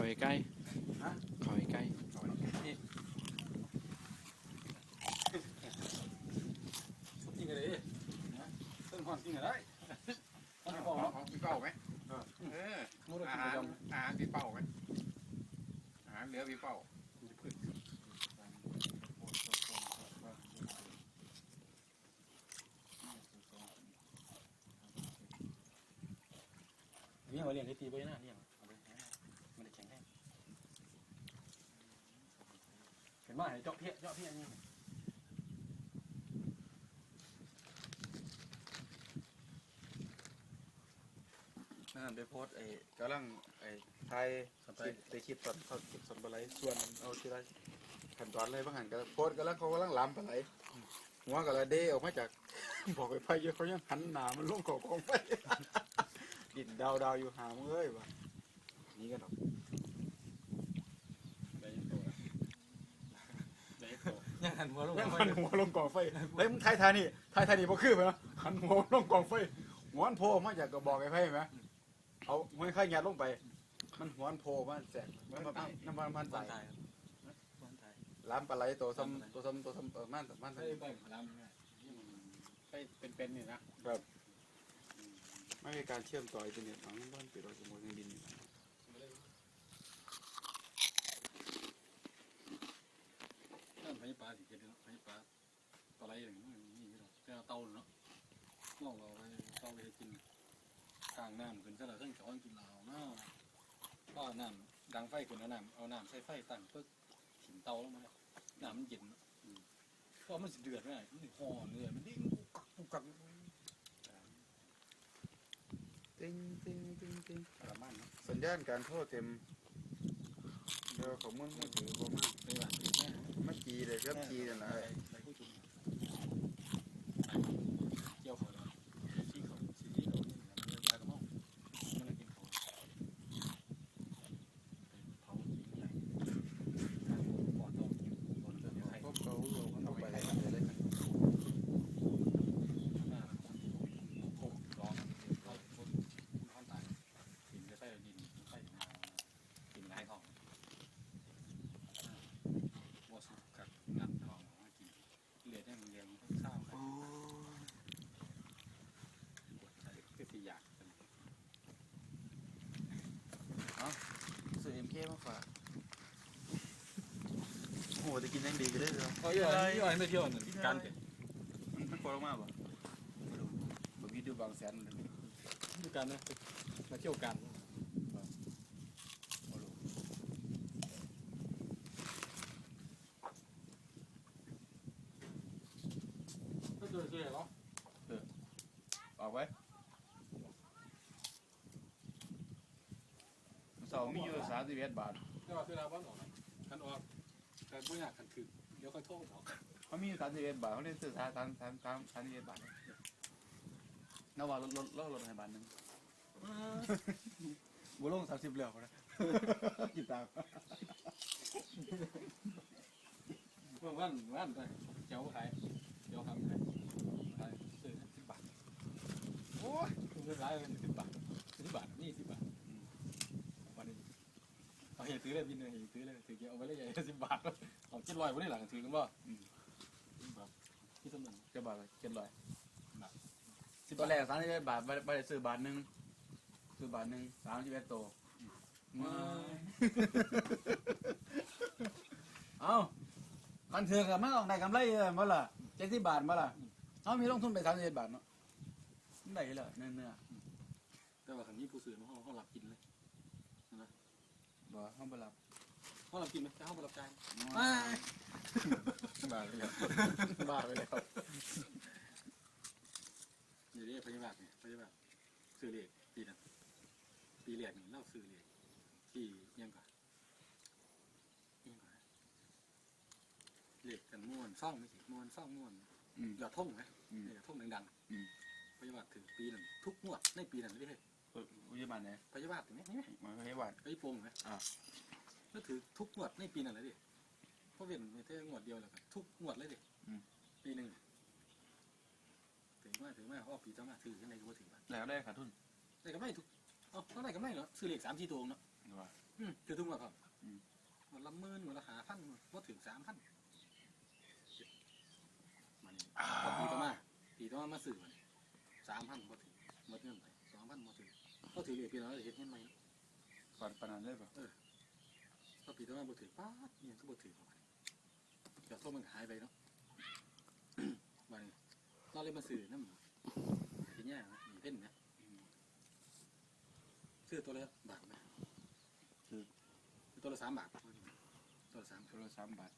เขาใกล้ฮะเขาใกล้จริงเลยต้นหอนจริงอะไรเอาเอาเอาพี่เป้าไหมเออมูดอากินหารประจอาหารพี่เป้าไหมอาหารเหลือพี่เป้าำนี่มาเรียนที่ตีไปหน้าเนี่ยเอาไปมันจะแข็งแรงเห็นไหมเจาะเพี้ยเจาะเพี้ยนี่นั่นไปโพสไอ้กำลังไอ้ไทยไปคิดตอนเขาสนปลาไหลส่วนเอาทีไรขั้นตอนอะไรบ้างหันก็โพสกำลังเขากำลังล้ำปลาไหลหัวกำลังเดออกมาจากบอกไปไฟเยอะเขายังหันหนามันลงของกองไฟดินดาวดาวอยู่หามเอ้ยวะนี่กันหรอก ยังหันหัวลงยังหันหัวลงกองไฟเฮ้ยมึงไทยทานี่ไทยทานี่บ่คือไหมวะหันหัวลงกองไฟหัวมันโผล่ออกมาจากกระบอกไอ้ไฟไหมเอาหัวไข่ยัดลงไป มันหัวมันโผล่มาแสกน้ำมันน้ำมันมันบ้าใส่นไทยบ้านไทยล้ำปลาไหลตัวซ้ำตัวซ้ำตัวซ้ำเออมันมันไม่ไม่ลำง่ายไปเป็นๆนี่นะไม่มีการเชื่อมต่ออินเทอร์เน็ตของบ้านปิดเราสมมติยังดินอยู่นั่นพญปลาสิเกิดเนาะพญปลาปลาไหลอย่างนี้นี่ เราเป็นเตาเนาะมองเราไปเตาไปกินกลางน้ำขึ้นซะแล้วเครื่องช้อนกินเหล้าเนาะก็น้ำดังไฟขึ้นเอาน้ำเอาน้ำใส่ไฟตั้งปึ๊กถิ่นเตาลงมาน้ำมันเย็นเพราะมันสิเดือดไงมันห่อเนื้อมันดิ้งกุกกักกุกกักติ้งติ้งติ้งติ้งประมาณนั้นสัญญาณการโทรเต็มเดี๋ยวของมึงมือถือบ่มาไปว่าแม่มาจีเลยครับจีนั่นแหละ ไปผู้จุ่มเกี่ยวเขาแล้วชี้เขาชี้ที่เขาเนี่ยมันไปกับห้องมันกินเขาเผากินใหญ่ปอดต้องปอดเลือดไข่ พวกเขาเอาไปอะไรอะไรกัน หน้าหกร้องเขาคนข้อนตายกินไส้ดินไส้นากินไรทองวัวสุกกับงันทองกินเหลือได้เลี้ยงข้าวไข่ คือสี่อย่าง ซื้อเอ็มเคมาฝาก โอ้โหจะกินยังดีกันเลยเหรอก็ย่อยย่อยไม่เที่ยวหนึ่งการเก็บมันมันโคตรมากป่ะ แสนเลยคือการนะมาเที่ยวกันก็เจอเจอเหรอออกไว้เสามีอยู่สามสิบเอ็ดบาทเจ้าเวลาบ้านออกกันออกแต่ไม่อยากกันถึงเดี๋ยวค่อยโทษออกเขามีสามสิบเอ็ดบาทเขาเรียกซื้อสามสามสามสามสามสิบเอ็ดบาทนว่าลดลดลดลดให้บาทหนึ่งบุลงสามสิบเหลือนะกินตามเมื่อวันวันไปเจ้าขายเจ้าทำขายขายซื้อสิบบาทโอ้ยคุณก็ร้ายเป็นสิบบาทสิบบาทนี่สิบบาทวันนี้ เหตุซื้อเลยบินเลยเหตุซื้อเลยถือเกี่ยวเอาไว้เลยใหญ่สิบบาทเอาเจ็ดร้อยวันนี้หลังถือกันบ่ที่สำนักจะบาทเจ็ดร้อยสิบตอนแรกสามสิบเอ็ดบาทไม่ไม่ได้ซื้อบาทหนึ่งซื้อบาทหนึ่งสามสิบเอ็ดโตวเอาคันเถือกมันต้องได้กำไรเออมาล่ะเจ็ดสิบบาทมาล่ะเอามีลงทุนไปสามสิบเอ็ดบาทเนาะได้เลยเนื้อเนื้อแต่ว่าคันนี้ผู้ซื้อมาเขาเขาหลับกินเลย บ่เขาไปรับเขาหลับกินไหมแต่เขาไม่หลับใจบ้าไปแล้วบ้าไปแล้วอยู่ดีพยาบาลเนี่ยพยาบาลซื้อเลขปีนั้นปีแรกนี่เล่าซื้อเลขที่ยังก่อนยังก่อนเลขกันม้วนซ่องไม่ใช่ม้วนซ่องม้วนอืมอย่าท่องนะอืมอย่าท่องดังอืมๆพยาบาลถึงปีนั้นทุกงวดในปีนั้นเลยเฮ้ยเออวิญญาณไหนพยาบาลถึงไหมนี่ไหมมันไม่ให้หวานไอ้โป่งไหมอ่าแล้วถือทุกงวดในปีนั้นเลยดิเพราะเป็นไม่ใช่งวดเดียวแล้วกันทุกงวดเลยดิปีหนึ่งถึงว่าถึงว่าเขาเอาปีต่อมาถือยังไงก็บ่ถือว่าแล้วได้ขาดทุนได้ก็ไม่ทุกเอ๋อเท่าไหร่ก็ไม่เหรอซื้อเลขสามสี่ตัวเนาะว่าออืมคือทุ่งว่าครับอืมวันละหมื่นวันละหาพันว่าถึงสามพันมันพอปีต่อมาปีต่อมามาสื่อมันสามพันพอถึงหมดเงินไปสองพันพอถึง พอถึงเลยปีน้อยเห็นเงินไหมก่อนปานนั้นได้ปะพอปีต่อมาพอถึงป้าดเนี่ยก็พอถึงประมาณเดี๋ยวโทษมันหายไปเนาะมันเราเลยมาสื่อน้ำเป็นแย่นะมีเพ่นนะซื้อตัวละบาทไหมคือ ตัวละสามบาทตัวละสามตัวละสามบาท